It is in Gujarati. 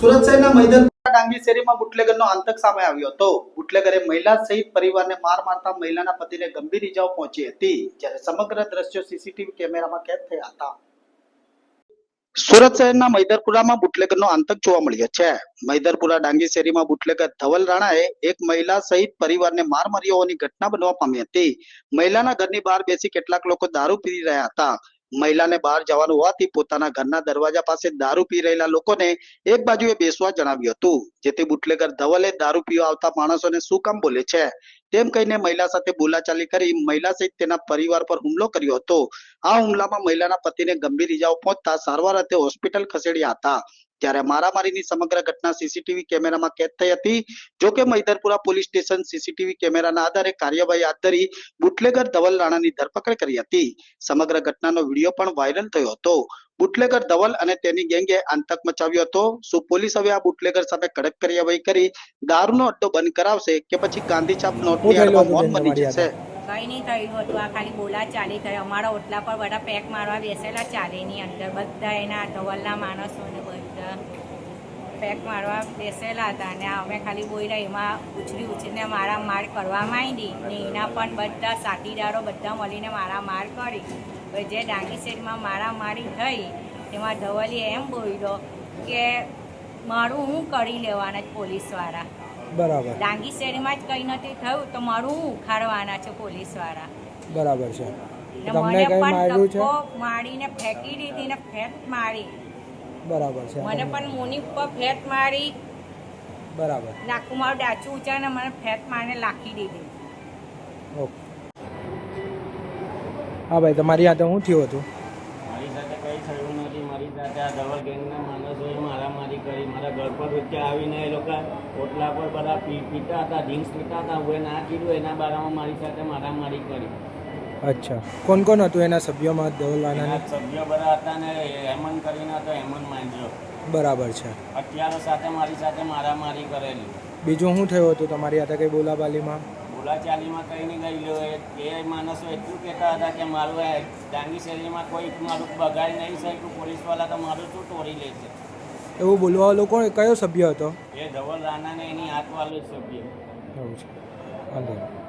સુરત શહેરના મૈદરપુરા ડાંગી શેરીમાં બુટલેગરનો આતંક સામે આવ્યો હતો. બુટલેગરે મહિલા સહિત પરિવારને માર મારતા મહિલાના પતિને ગંભીર ઇજાઓ પહોંચી હતી, જ્યારે સમગ્ર દ્રશ્યો સીસીટીવી કેમેરામાં કેદ થયા હતા. સુરત શહેરના મૈદરપુરામાં બુટલેગરનો આતંક જોવા મળ્યો છે. મૈદરપુરા ડાંગી શેરીમાં બુટલેગર ધવલ રાણાએ એક મહિલા સહિત પરિવારને માર માર્યો હોવાની ઘટના બનવા પામી હતી. મહિલાના ઘરની બહાર બેસી કેટલાક લોકો દારૂ પી રહ્યા હતા. મહિલાને બહાર જવાનું હોવાથી પોતાના ઘરના દરવાજા પાસે દારૂ પી રહેલા લોકોને એક બાજુએ બેસવા જણાવ્યું હતું, જેથી બુટલેગર ધવલે દારૂ પીવા આવતા માણસોને શું કામ બોલે છે? તેમ કહીને મહિલા સાથે બોલાચાલી કરી મહિલા સહિત તેના પરિવાર પર હુમલો કર્યો હતો. આ હુમલામાં મહિલાના પતિને ગંભીર ઈજાઓ પહોંચતા સારવાર અર્થે હોસ્પિટલ ખસેડ્યા હતા. ત્યારે મારામારીની સમગ્ર ઘટના સીસીટીવી કેમેરામાં કેદ થઈ હતી. જો કે મૈદરપુરા પોલીસ સ્ટેશન સીસીટીવી કેમેરાના આધારે કાર્યવાહી હાથ ધરી બુટલેગર ધવલ રાણાની ધરપકડ કરી હતી. સમગ્ર ઘટનાનો વીડિયો પણ વાયરલ થયો હતો. બુટલેગર ધવલ અને તેની ગેંગે આતંક મચાવ્યો હતો. શું પોલીસ હવે આ બુટલેગર સામે કડક કાર્યવાહી કરી દારૂનો અડ્ડો બંધ કરાવશે કે પછી ગાંધીચાપ નોટની આડમાં મૌન બની જશે? કંઈ નહીં થયું હતું. આ ખાલી બોલા ચાલી થઈ અમારા ઓટલા પર બધા પેક મારવા બેસેલા ચાલીની અંદર. બધા એના ધવલના માણસોને બધા પેક મારવા બેસેલા હતા અને અમે ખાલી બોલ્યા, એમાં ઉછરી ઉછરીને મારા માર કરવા માંડી. ને એના પણ બધા સાથીદારો બધા મળીને મારા માર કરી. જે ડાંગી સેડમાં મારા મારી થઈ, એમાં ધવલીએ એમ બોલ્યો કે, મારું હું કરી લેવાના જ પોલીસવાળા? બરાબર. ડાંગી શેરીમાં જ કંઈ નથી થયું તો મારું ઉખાડવાના છે પોલીસવાળા? બરાબર છે. તમને કઈ માર્યું છે? મારીને ફેંકી દીધી ને ફેટ મારી. બરાબર છે. મને પણ મોની ઉપર ફેટ મારી. બરાબર. નાકું મારું ડાચું ઉચાને મને ફેટ મારીને લાખી દીધી. ઓકે. હા ભાઈ તમારી હાથે હું થયું હતું મારી સાથે કંઈ થયું નથી મારી સાથે આ ગેંગના માણસોએ મારામારી કરી મારા ઘર પર વચ્ચે આવીને એ લોકો ઓટલા પર બધા પી પીતા હતા ડ્રિંક્સ પીતા હતા હું ના કીધું એના બારામાં મારી સાથે મારામારી કરી. અચ્છા. કોણ કોણ હતું એના સભ્યોમાં ધવલવાના સભ્યો બધા હતા ને હેમન કરીને હતો હેમન માંજ્યો બરાબર છે. અત્યારે સાથે મારી સાથે મારામારી કરેલી. બીજું શું થયું હતું? તમારી સાથે કઈ બોલાબાલીમાં? બોલાચાલીમાં કંઈ નહીં ગયેલો એ માણસો એટલું કહેતા હતા કે મારું ડાંગી શેરીમાં કોઈ મારું બગાડી નહીં શક્યું પોલીસવાળા તો મારું શું તોડી લે છે? એવું બોલવા કોણ કયો સભ્ય હતો? એ ધવલ રાણાને એની હાથવાળું સભ્ય. એવું છે.